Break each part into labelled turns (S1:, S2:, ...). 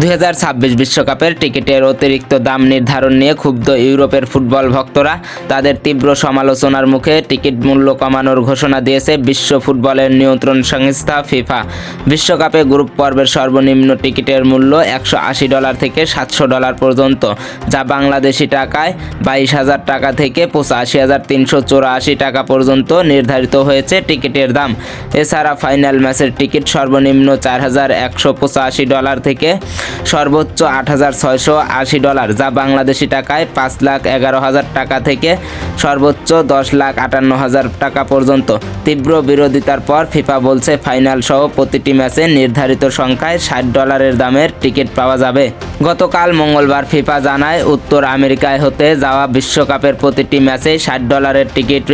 S1: দুই বিশ্বকাপের টিকিটের অতিরিক্ত দাম নির্ধারণ নিয়ে ক্ষুব্ধ ইউরোপের ফুটবল ভক্তরা তাদের তীব্র সমালোচনার মুখে টিকিট মূল্য কমানোর ঘোষণা দিয়েছে বিশ্ব ফুটবলের নিয়ন্ত্রণ সংস্থা ফিফা। বিশ্বকাপে গ্রুপ পর্বের সর্বনিম্ন টিকিটের মূল্য একশো আশি ডলার থেকে সাতশো ডলার পর্যন্ত, যা বাংলাদেশি টাকায় বাইশ হাজার টাকা থেকে পঁচাশি হাজার তিনশো চৌরাশি টাকা পর্যন্ত নির্ধারিত হয়েছে টিকিটের দাম। এছাড়া ফাইনাল ম্যাচের টিকিট সর্বনিম্ন চার হাজার একশো পঁচাশি ডলার থেকে সর্বোচ্চ আট হাজার ছয়শো আশি ডলার, যা বাংলাদেশি টাকায় পাঁচ লাখ এগারো হাজার টাকা থেকে সর্বোচ্চ দশ লাখ আটান্ন হাজার টাকা পর্যন্ত। তীব্র বিরোধিতার পর ফিফা বলছে ফাইনাল সহ প্রতিটি ম্যাচে নির্ধারিত সংখ্যায় ষাট ডলারের দামের টিকিট পাওয়া যাবে। গতকাল মঙ্গলবার ফিফা জানায়, উত্তর আমেরিকায় হতে যাওয়া বিশ্বকাপের প্রতিটি ম্যাচে ষাট ডলারের টিকিট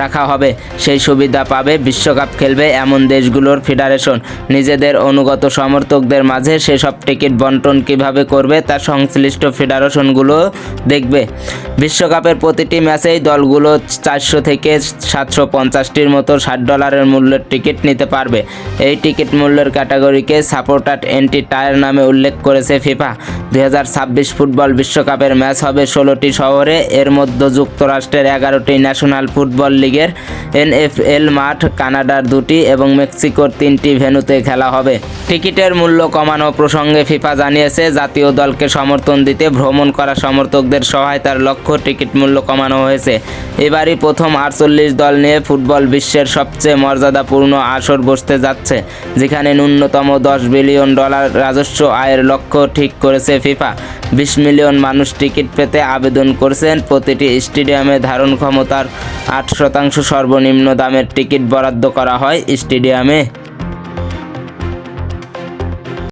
S1: রাখা হবে। সেই সুবিধা পাবে বিশ্বকাপ খেলবে এমন দেশগুলোর ফেডারেশন। নিজেদের অনুগত সমর্থকদের মাঝে সেসব টিকিট বন্টন কীভাবে করবে তা সংশ্লিষ্ট ফেডারেশনগুলো দেখবে। বিশ্বকাপের প্রতিটি ম্যাচেই দলগুলো চারশো থেকে সাতশো পঞ্চাশটির মতো ষাট ডলারের মূল্যের টিকিট নিতে পারবে। এই টিকিট মূল্যের ক্যাটাগরিকে সাপোর্টার এন্টি টায়ার নামে উল্লেখ করেছে ফিফা। দু হাজার ছাব্বিশ ফুটবল বিশ্বকাপের ম্যাচ হবে ষোলোটি শহরে। এর মধ্যে যুক্তরাষ্ট্রের এগারোটি ন্যাশনাল ফুটবল লিগের এনএফএল মাঠ, কানাডার দুটি এবং মেক্সিকোর তিনটি ভেন্যুতে খেলা হবে। টিকিটের মূল্য কমানো প্রসঙ্গে ফিফা জানিয়েছে, জাতীয় দলকে সমর্থন দিতে ভ্রমণ করা সমর্থকদের সহায়তার লক্ষ্য টিকিট মূল্য কমানো হয়েছে। এবারই প্রথম আটচল্লিশ দল নিয়ে ফুটবল বিশ্বের সবচেয়ে মর্যাদাপূর্ণ আসর বসতে যাচ্ছে, যেখানে ন্যূনতম দশ বিলিয়ন ডলার রাজস্ব আয়ের লক্ষ্য ঠিক করেছে ফিফা। বিশ মিলিয়ন মানুষ টিকিট পেতে আবেদন করছেন প্রতিটি স্টেডিয়ামে ধারণ ক্ষমতার আট শতাংশ সর্বনিম্ন দামের টিকিট বরাদ্দ করা হয় স্টেডিয়ামে।